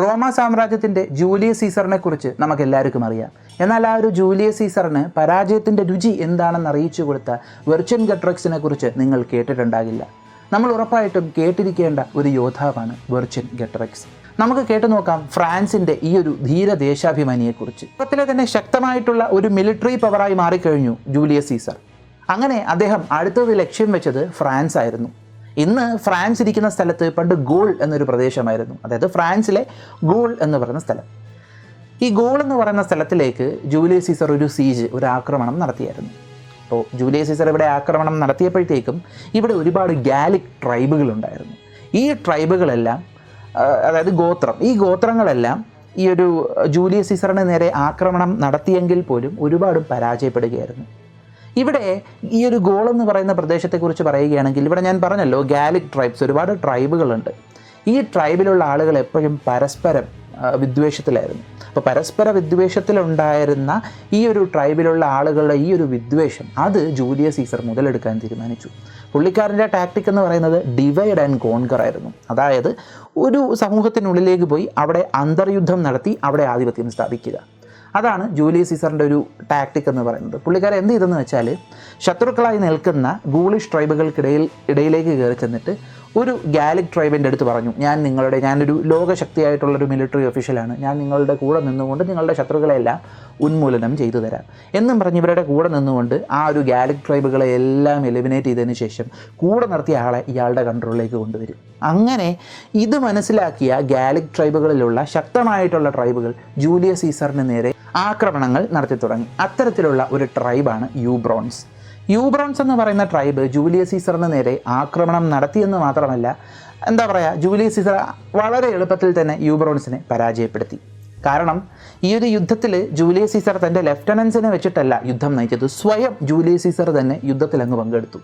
റോമ സാമ്രാജ്യത്തിന്റെ ജൂലിയസ് സീസറിനെ കുറിച്ച് നമുക്ക് എല്ലാവർക്കും അറിയാം. എന്നാൽ ആ ഒരു ജൂലിയസ് സീസറിന് പരാജയത്തിന്റെ രുചി എന്താണെന്ന് അറിയിച്ചു കൊടുത്ത വെർച്വൻ ഗട്രക്സിനെ കുറിച്ച് നിങ്ങൾ കേട്ടിട്ടുണ്ടാകില്ല. നമ്മൾ ഉറപ്പായിട്ടും കേട്ടിരിക്കേണ്ട ഒരു യോദ്ധാവാണ് വെർച്വൻ ഗട്രക്സ്. നമുക്ക് കേട്ടു നോക്കാം ഫ്രാൻസിന്റെ ഈ ഒരു ധീര ദേശാഭിമാനിയെക്കുറിച്ച്. ലോകത്തിലെ തന്നെ ശക്തമായിട്ടുള്ള ഒരു മിലിറ്ററി പവറായി മാറിക്കഴിഞ്ഞു ജൂലിയസ് സീസർ. അങ്ങനെ അദ്ദേഹം അടുത്തത് ലക്ഷ്യം വെച്ചത് ഫ്രാൻസ് ആയിരുന്നു ഇന്ന് ഫ്രാൻസ് ഇരിക്കുന്ന സ്ഥലത്ത് പണ്ട് ഗോൾ എന്നൊരു പ്രദേശമായിരുന്നു. അതായത് ഫ്രാൻസിലെ ഗോൾ എന്ന് പറയുന്ന സ്ഥലം. ഈ ഗോൾ എന്ന് പറയുന്ന സ്ഥലത്തിലേക്ക് ജൂലിയസ് സീസർ ഒരു സീജ് ഒരു ആക്രമണം നടത്തിയായിരുന്നു. അപ്പോൾ ജൂലിയസ് സീസർ ഇവിടെ ആക്രമണം നടത്തിയപ്പോഴത്തേക്കും ഇവിടെ ഒരുപാട് ഗാലിക് ട്രൈബുകൾ ഉണ്ടായിരുന്നു ഈ ട്രൈബുകളെല്ലാം അതായത് ഗോത്രം ഈ ഗോത്രങ്ങളെല്ലാം ഈ ഒരു ജൂലിയസ് സീസറിന് നേരെ ആക്രമണം നടത്തിയെങ്കിൽ പോലും ഒരുപാട് പരാജയപ്പെടുകയായിരുന്നു. ഇവിടെ ഈ ഒരു ഗോൾ എന്ന് പറയുന്ന പ്രദേശത്തെക്കുറിച്ച് പറയുകയാണെങ്കിൽ ഇവിടെ ഞാൻ പറഞ്ഞല്ലോ ഗാലിക് ട്രൈബ്സ് ഒരുപാട് ട്രൈബുകളുണ്ട് ഈ ട്രൈബിലുള്ള ആളുകൾ എപ്പോഴും പരസ്പരം വിദ്വേഷത്തിലായിരുന്നു. അപ്പോൾ പരസ്പര വിദ്വേഷത്തിലുണ്ടായിരുന്ന ഈ ഒരു ട്രൈബിലുള്ള ആളുകളുടെ ഈ ഒരു വിദ്വേഷം അത് ജൂലിയസ് സീസർ മുതലെടുക്കാൻ തീരുമാനിച്ചു. പുള്ളിക്കാരന്റെ ടാക്ടിക് എന്ന് പറയുന്നത് ഡിവൈഡ് ആൻഡ് കോൺകർ ആയിരുന്നു. അതായത് ഒരു സമൂഹത്തിനുള്ളിലേക്ക് പോയി അവിടെ അന്തർയുദ്ധം നടത്തി അവിടെ ആധിപത്യം സ്ഥാപിക്കുക. അതാണ് ജൂലിയസ് സീസറിന്റെ ഒരു ടാക്ടിക് എന്ന് പറയുന്നത്. പുള്ളിക്കാരൻ എന്ത് ചെയ്തെന്ന് വെച്ചാൽ ശത്രുക്കളായി നിൽക്കുന്ന ഗൂളിഷ് ട്രൈബുകൾക്കിടയിൽ ഇടയിലേക്ക് കയറി ചെന്നിട്ട് ഒരു ഗാലിക് ട്രൈബിന്റെ അടുത്ത് പറഞ്ഞു ഞാൻ നിങ്ങളുടെ ഞാനൊരു ലോകശക്തിയായിട്ടുള്ളൊരു മിലിറ്ററി ഒഫീഷ്യലാണ് ഞാൻ നിങ്ങളുടെ കൂടെ നിന്നുകൊണ്ട് നിങ്ങളുടെ ശത്രുക്കളെല്ലാം ഉന്മൂലനം ചെയ്തു തരാം. എന്നും പറഞ്ഞ് ഇവരുടെ കൂടെ നിന്നുകൊണ്ട് ആ ഒരു ഗാലിക് ട്രൈബുകളെ എല്ലാം എലിമിനേറ്റ് ചെയ്തതിന് ശേഷം കൂടെ നിർത്തിയ ആളെ ഇയാളുടെ കൺട്രോളിലേക്ക് കൊണ്ടുവരും. അങ്ങനെ ഇത് മനസ്സിലാക്കിയ ഗാലിക് ട്രൈബുകളിലുള്ള ശക്തമായിട്ടുള്ള ട്രൈബുകൾ ജൂലിയസ് സീസറിന് നേരെ ആക്രമണങ്ങൾ നടത്തി തുടങ്ങി. അത്തരത്തിലുള്ള ഒരു ട്രൈബാണ് യൂബ്രോൺസ് യൂബ്രോൺസ് എന്ന് പറയുന്ന ട്രൈബ് ജൂലിയസ് സീസറിന് നേരെ ആക്രമണം നടത്തിയെന്ന് മാത്രമല്ല എന്താ പറയുക ജൂലിയസ് സീസർ വളരെ എളുപ്പത്തിൽ തന്നെ യൂബ്രോൺസിനെ പരാജയപ്പെടുത്തി. കാരണം ഈ ഒരു യുദ്ധത്തിൽ ജൂലിയസ് സീസർ തന്റെ ലെഫ്റ്റനൻസിനെ വെച്ചിട്ടല്ല യുദ്ധം നയിച്ചത് സ്വയം ജൂലിയസ് സീസർ തന്നെ യുദ്ധത്തിൽ അങ്ങ് പങ്കെടുത്തു.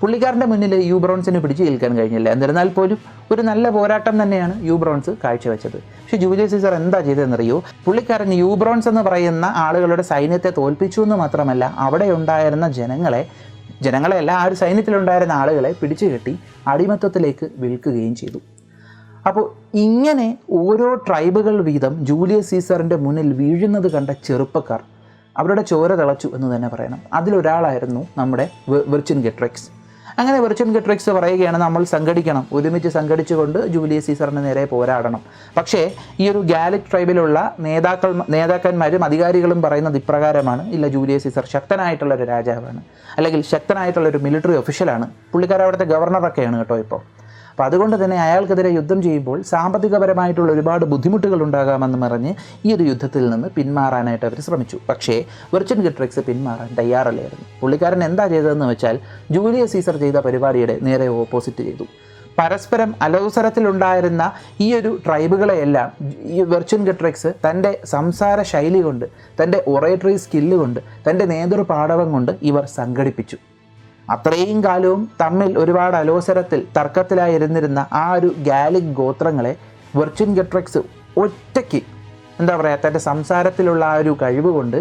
പുള്ളിക്കാരന്റെ മുന്നിൽ യു ബ്രോൺസിന് പിടിച്ചു നിൽക്കാൻ കഴിഞ്ഞില്ല. എന്നിരുന്നാൽ പോലും ഒരു നല്ല പോരാട്ടം തന്നെയാണ് യു ബ്രോൺസ് കാഴ്ചവെച്ചത്. പക്ഷേ ജൂലിയസ് സീസർ എന്താ ചെയ്തതെന്നറിയോ? പുള്ളിക്കാരൻ യു ബ്രോൺസ് എന്ന് പറയുന്ന ആളുകളുടെ സൈന്യത്തെ തോൽപ്പിച്ചു എന്ന് മാത്രമല്ല അവിടെ ഉണ്ടായിരുന്ന ജനങ്ങളെ ജനങ്ങളെയല്ല ആ ഒരു സൈന്യത്തിലുണ്ടായിരുന്ന ആളുകളെ പിടിച്ചു കെട്ടി അടിമത്തത്തിലേക്ക് വിൽക്കുകയും ചെയ്തു. അപ്പോൾ ഇങ്ങനെ ഓരോ ട്രൈബുകൾ വീതം ജൂലിയസ് സീസറിന്റെ മുന്നിൽ വീഴുന്നത് കണ്ട ചെറുപ്പക്കാർ അവരുടെ ചോര തിളച്ചു എന്ന് തന്നെ പറയണം. അതിലൊരാളായിരുന്നു നമ്മുടെ വെർച്ചിൻ ഗെട്രിക്സ്. അങ്ങനെ വെർച്വൽ ഗെട്രിക്സ് പറയുകയാണ് നമ്മൾ സംഘടിക്കണം. ഒരുമിച്ച് സംഘടിച്ചുകൊണ്ട് ജൂലിയസ് സീസറിന് നേരെ പോരാടണം. പക്ഷേ ഈ ഒരു ഗാലിക് ട്രൈബിലുള്ള നേതാക്കൾ നേതാക്കന്മാരും അധികാരികളും പറയുന്നത് ഇപ്രകാരമാണ്. ഇല്ല ജൂലിയസ് സീസർ ശക്തനായിട്ടുള്ള ഒരു രാജാവാണ്. അല്ലെങ്കിൽ ശക്തനായിട്ടുള്ള ഒരു മിലിറ്ററി ഒഫീഷ്യലാണ് പുള്ളിക്കാരൻ അവിടുത്തെ ഗവർണറൊക്കെയാണ് കേട്ടോ ഇപ്പോൾ അപ്പോൾ അതുകൊണ്ട് തന്നെ അയാൾക്കെതിരെ യുദ്ധം ചെയ്യുമ്പോൾ സാമ്പത്തികപരമായിട്ടുള്ള ഒരുപാട് ബുദ്ധിമുട്ടുകൾ ഉണ്ടാകാമെന്ന് പറഞ്ഞ് ഈ ഒരു യുദ്ധത്തിൽ നിന്ന് പിന്മാറാനായിട്ട് അവർ ശ്രമിച്ചു. പക്ഷേ വെർച്ചൻ ഗിട്രിക്സ് പിന്മാറാൻ തയ്യാറല്ലായിരുന്നു. പുള്ളിക്കാരൻ എന്താ ചെയ്തതെന്ന് വെച്ചാൽ ജൂലിയസ് സീസർ ചെയ്ത പരിപാടിയുടെ നേരെ ഓപ്പോസിറ്റ് ചെയ്തു. പരസ്പരം അലോസരത്തിലുണ്ടായിരുന്ന ഈ ഒരു ട്രൈബുകളെയെല്ലാം ഈ വെർച്വൻ ഗട്രിക്സ് തന്റെ സംസാര ശൈലി കൊണ്ട് തന്റെ ഒറേറ്ററി സ്കില്ല് കൊണ്ട് തന്റെ നേതൃപാടവം കൊണ്ട് ഇവർ സംഘടിപ്പിച്ചു. അത്രയും കാലവും തമ്മിൽ ഒരുപാട് അലോസരത്തിൽ തർക്കത്തിലായിരുന്നിരുന്ന ആ ഒരു ഗാലിക് ഗോത്രങ്ങളെ വെർച്വൻ ഗെട്രക്സ് ഒറ്റയ്ക്ക് എന്താ പറയുക തന്റെ സംസാരത്തിലുള്ള ആ ഒരു കഴിവ് കൊണ്ട്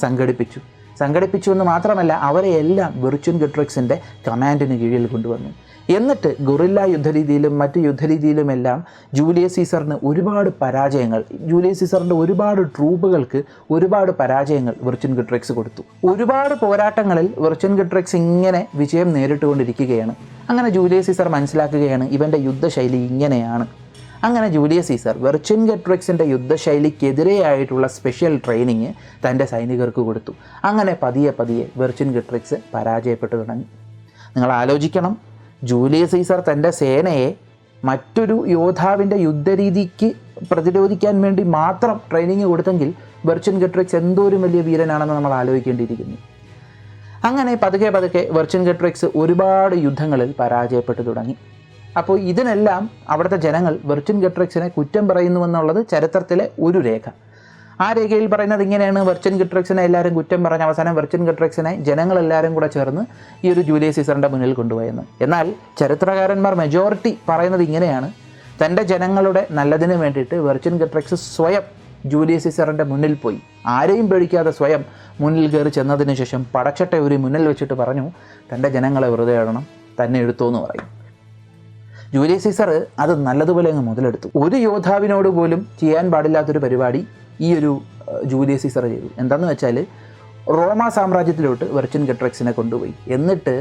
സംഘടിപ്പിച്ചു. സംഘടിപ്പിച്ചു എന്ന് മാത്രമല്ല അവരെ എല്ലാം വെർച്വൻ ഗട്രിക്സിന്റെ കമാൻഡിന് കീഴിൽ കൊണ്ടുവന്നു. എന്നിട്ട് ഗൊറില്ല യുദ്ധരീതിയിലും മറ്റ് യുദ്ധരീതിയിലുമെല്ലാം ജൂലിയസ് സീസറിന് ഒരുപാട് പരാജയങ്ങൾ ജൂലിയസ് സീസറിന്റെ ഒരുപാട് ട്രൂപ്പുകൾക്ക് ഒരുപാട് പരാജയങ്ങൾ വെർച്വൻ ഗട്രിക്സ് കൊടുത്തു. ഒരുപാട് പോരാട്ടങ്ങളിൽ വെർച്വൻ ഗട്രിക്സ് ഇങ്ങനെ വിജയം നേരിട്ടുകൊണ്ടിരിക്കുകയാണ്. അങ്ങനെ ജൂലിയസ് സീസർ മനസ്സിലാക്കുകയാണ് ഇവന്റെ യുദ്ധശൈലി ഇങ്ങനെയാണ്. അങ്ങനെ ജൂലിയസ് സീസർ വെർച്വൻ ഗട്രിക്സിന്റെ യുദ്ധശൈലിക്കെതിരെയായിട്ടുള്ള സ്പെഷ്യൽ ട്രെയിനിങ് തന്റെ സൈനികർക്ക് കൊടുത്തു. അങ്ങനെ പതിയെ പതിയെ വെർച്വൻ ഗട്രിക്സ് പരാജയപ്പെട്ടു തുടങ്ങി. നിങ്ങൾ ആലോചിക്കണം ജൂലിയസ് സീസർ തന്റെ സേനയെ മറ്റൊരു യോദ്ധാവിന്റെ യുദ്ധരീതിക്ക് പ്രതിരോധിക്കാൻ വേണ്ടി മാത്രം ട്രെയിനിങ് കൊടുത്തെങ്കിൽ വെർച്വൻ ഗട്രിക്സ് എന്തോരം വലിയ വീരനാണെന്ന് നമ്മൾ ആലോചിക്കേണ്ടിയിരിക്കുന്നു. അങ്ങനെ പതുക്കെ പതുക്കെ വെർച്വൻ ഗട്രിക്സ് ഒരുപാട് യുദ്ധങ്ങളിൽ പരാജയപ്പെട്ടു തുടങ്ങി. അപ്പോൾ ഇതിനെല്ലാം അവിടുത്തെ ജനങ്ങൾ വെർച്വൻ ഗട്രിക്സിനെ കുറ്റം പറയുന്നുവെന്നുള്ളത് ചരിത്രത്തിലെ ഒരു രേഖ. ആ രേഖയിൽ പറയുന്നത് ഇങ്ങനെയാണ്. വെർച്വൻ ഗട്രിക്സിനെ എല്ലാവരും കുറ്റം പറഞ്ഞ അവസാനം വെർച്വൻ ഗട്രിക്സിനെ ജനങ്ങളെല്ലാവരും കൂടെ ചേർന്ന് ഈ ഒരു ജൂലിയസ് സീസറിന്റെ മുന്നിൽ കൊണ്ടുപോയെന്ന്. എന്നാൽ ചരിത്രകാരന്മാർ മെജോറിറ്റി പറയുന്നത് ഇങ്ങനെയാണ്. തന്റെ ജനങ്ങളുടെ നല്ലതിന് വേണ്ടിയിട്ട് വെർച്വൻ ഗട്രിക്സ് സ്വയം ജൂലിയസ് സീസറിന്റെ മുന്നിൽ പോയി. ആരെയും പേടിക്കാതെ സ്വയം മുന്നിൽ കയറി ചെന്നതിന് ശേഷം പടച്ചട്ട ഒരു മുന്നിൽ വെച്ചിട്ട് പറഞ്ഞു തന്റെ ജനങ്ങളെ വെറുതെ ഇടണം തന്നെ എടുത്തോ എന്ന് പറയും. ജൂലിയസ് സീസർ അത് നല്ലതുപോലെ അങ്ങ് മുതലെടുത്തു. ഒരു യോദ്ധാവിനോട് പോലും ചെയ്യാൻ പാടില്ലാത്തൊരു പരിപാടി ഈ ഒരു ജൂലിയസ് സീസർ ചെയ്തു. എന്താന്ന് വെച്ചാൽ റോമ സാമ്രാജ്യത്തിലോട്ട് വെർച്ചിൻ ഗട്രക്സിനെ കൊണ്ടുപോയി. എന്നിട്ട്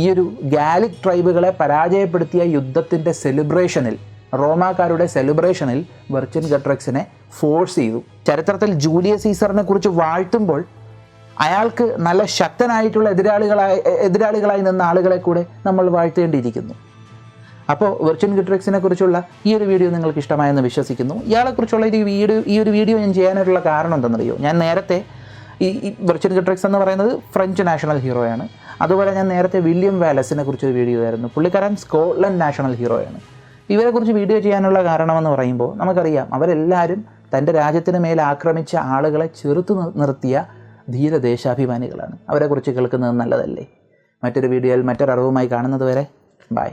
ഈ ഒരു ഗാലിക് ട്രൈബുകളെ പരാജയപ്പെടുത്തിയ യുദ്ധത്തിന്റെ സെലിബ്രേഷനിൽ റോമാക്കാരുടെ സെലിബ്രേഷനിൽ വെർച്ചിൻ ഗട്രക്സിനെ ഫോഴ്സ് ചെയ്തു. ചരിത്രത്തിൽ ജൂലിയസ് സീസറിനെ കുറിച്ച് വാഴ്ത്തുമ്പോൾ അയാൾക്ക് നല്ല ശക്തനായിട്ടുള്ള എതിരാളികളായി എതിരാളികളായി നിന്ന ആളുകളെ കൂടെ നമ്മൾ വാഴ്ത്തേണ്ടിയിരിക്കുന്നു. അപ്പോൾ വെർച്വൽ ഗിട്രിക്സിനെ കുറിച്ചുള്ള ഈ ഒരു വീഡിയോ നിങ്ങൾക്ക് ഇഷ്ടമായെന്ന് വിശ്വസിക്കുന്നു. ഇയാളെക്കുറിച്ചുള്ള ഈ വീഡിയോ ഈ ഒരു വീഡിയോ ഞാൻ ചെയ്യാനായിട്ടുള്ള കാരണം എന്താണെന്നറിയോ ഞാൻ നേരത്തെ ഈ വെർച്വൽ ഗിട്രിക്സ് എന്ന് പറയുന്നത് ഫ്രഞ്ച് നാഷണൽ ഹീറോയാണ് അതുപോലെ ഞാൻ നേരത്തെ വില്യം വാലസിനെ കുറിച്ചൊരു വീഡിയോ ആയിരുന്നു. പുള്ളിക്കാരൻ സ്കോട്ട്ലൻഡ് നാഷണൽ ഹീറോയാണ് ഇവരെക്കുറിച്ച് വീഡിയോ ചെയ്യാനുള്ള കാരണമെന്ന് പറയുമ്പോൾ നമുക്കറിയാം അവരെല്ലാവരും തന്റെ രാജ്യത്തിന് മേൽ ആക്രമിച്ച ആളുകളെ ചെറുത്തു നിർത്തിയ ധീര ദേശാഭിമാനികളാണ് അവരെക്കുറിച്ച് കേൾക്കുന്നത് നല്ലതല്ലേ? മറ്റൊരു വീഡിയോയിൽ മറ്റൊരറിവുമായി കാണുന്നത് വരെ